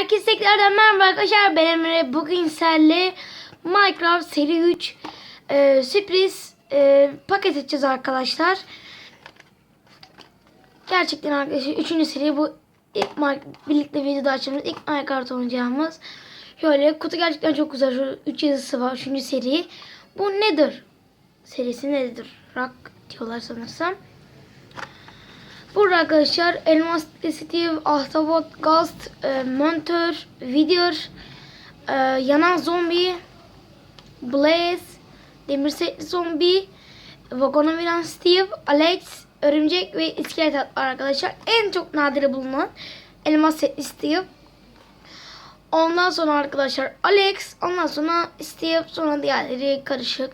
Herkese tekrardan merhaba arkadaşlar. Ben Emre. Bugün sizlerle Minecraft seri 3 e, sürpriz e, paket edeceğiz arkadaşlar. Gerçekten arkadaşlar 3. seri bu ilk Minecraft- birlikte videoda açtığımız ilk Minecraft oynayacağımız. Şöyle kutu gerçekten çok güzel. Şu 3 yazısı var. 3. seri. Bu nedir? Serisi nedir? Rock diyorlar sanırsam. Burada arkadaşlar Elmas Steve, Ahtapot, Ghost, e, Mentor, Video, e, Yanan Zombi, Blaze, Demir Setli Zombi, Vagona Viran Steve, Alex, Örümcek ve İskelet var arkadaşlar. En çok nadire bulunan Elmas Setli Steve. Ondan sonra arkadaşlar Alex, ondan sonra Steve, sonra diğerleri karışık.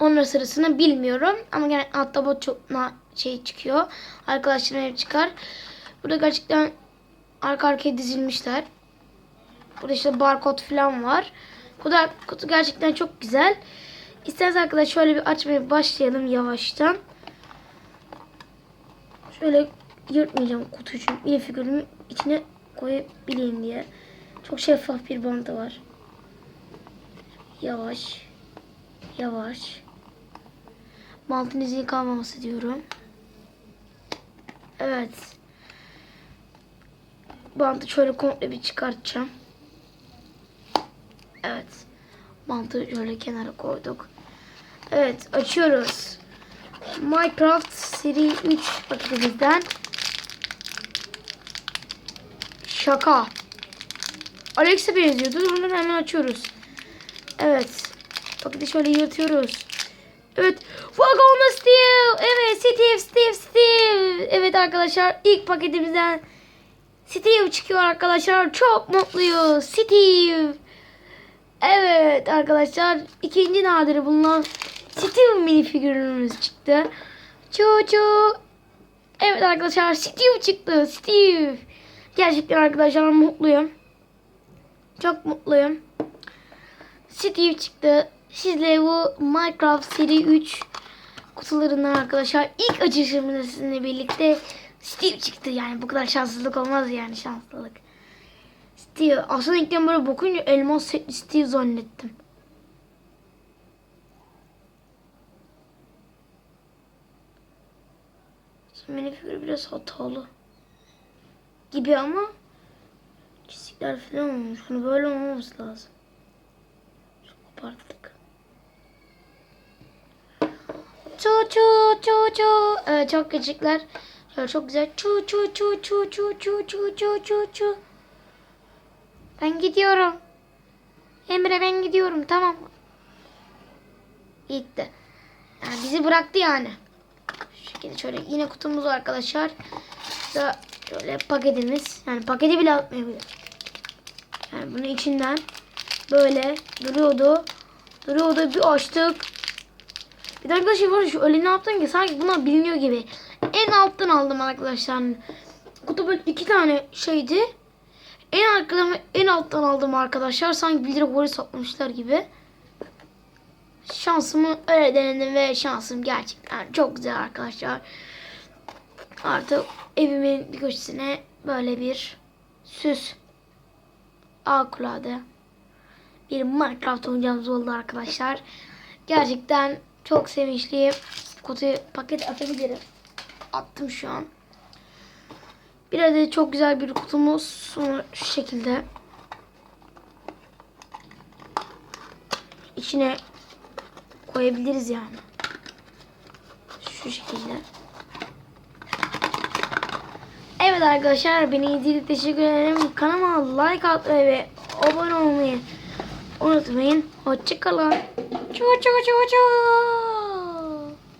Onlar sırasını bilmiyorum ama gene Ahtapot çok na şey çıkıyor. Arkadaşlarım hep çıkar. Burada gerçekten arka arkaya dizilmişler. Burada işte barkod falan var. Da kutu gerçekten çok güzel. İsterseniz arkadaşlar şöyle bir açmaya başlayalım yavaştan. Şöyle yırtmayacağım kutuyu çünkü bir figürümü içine koyabileyim diye. Çok şeffaf bir bandı var. Yavaş. Yavaş. Bantın izi kalmaması diyorum. Evet. Bantı şöyle komple bir çıkartacağım. Evet. Bantı şöyle kenara koyduk. Evet açıyoruz. Minecraft seri 3 paketimizden. Şaka. Alex'e benziyordu. Onu hemen açıyoruz. Evet. Paketi şöyle yırtıyoruz. Evet. Wagon Steve. Evet Steve Steve Steve. Evet arkadaşlar ilk paketimizden Steve çıkıyor arkadaşlar. Çok mutluyuz. Steve. Evet arkadaşlar ikinci nadiri bulunan Steve mini figürümüz çıktı. Çuçu. Evet arkadaşlar Steve çıktı. Steve. Gerçekten arkadaşlar mutluyum. Çok mutluyum. Steve çıktı. Sizle bu Minecraft seri 3 kutularından arkadaşlar ilk açışımızda sizinle birlikte Steve çıktı. Yani bu kadar şanssızlık olmaz yani şanslılık. Steve. Aslında ilk böyle bakınca elmas setli Steve zannettim. Şimdi minifigür biraz hatalı. Gibi ama çizikler falan olmuş. Hani böyle olmaması lazım. Çok abarttık. Çu çu çu çu. Evet çok küçükler. Şöyle çok güzel. Çu çu çu çu çu çu çu çu çu çu. Ben gidiyorum. Emre ben gidiyorum tamam. Gitti. Yani bizi bıraktı yani. Şu şekilde şöyle yine kutumuz var arkadaşlar. Da şöyle paketimiz. Yani paketi bile atmayabilir. Yani bunun içinden böyle duruyordu. Duruyordu bir açtık. Bir de arkadaşlar var ya, şu öyle ne yaptın ki sanki bunlar biliniyor gibi. En alttan aldım arkadaşlar. Kutu böyle iki tane şeydi. En arkadan en alttan aldım arkadaşlar. Sanki 1 lira boru saplamışlar gibi. Şansımı öyle denedim ve şansım gerçekten çok güzel arkadaşlar. Artık evimin bir köşesine böyle bir süs alkulade bir Minecraft oynayacağımız oldu arkadaşlar. Gerçekten çok sevinçliyim. Kutuyu paket atabilirim. Attım şu an. Bir adet çok güzel bir kutumuz. Sonra şu şekilde. içine koyabiliriz yani. Şu şekilde. Evet arkadaşlar beni izlediğiniz teşekkür ederim. Kanalıma like atmayı ve abone olmayı unutmayın. Hoşçakalın. ちューチューちュ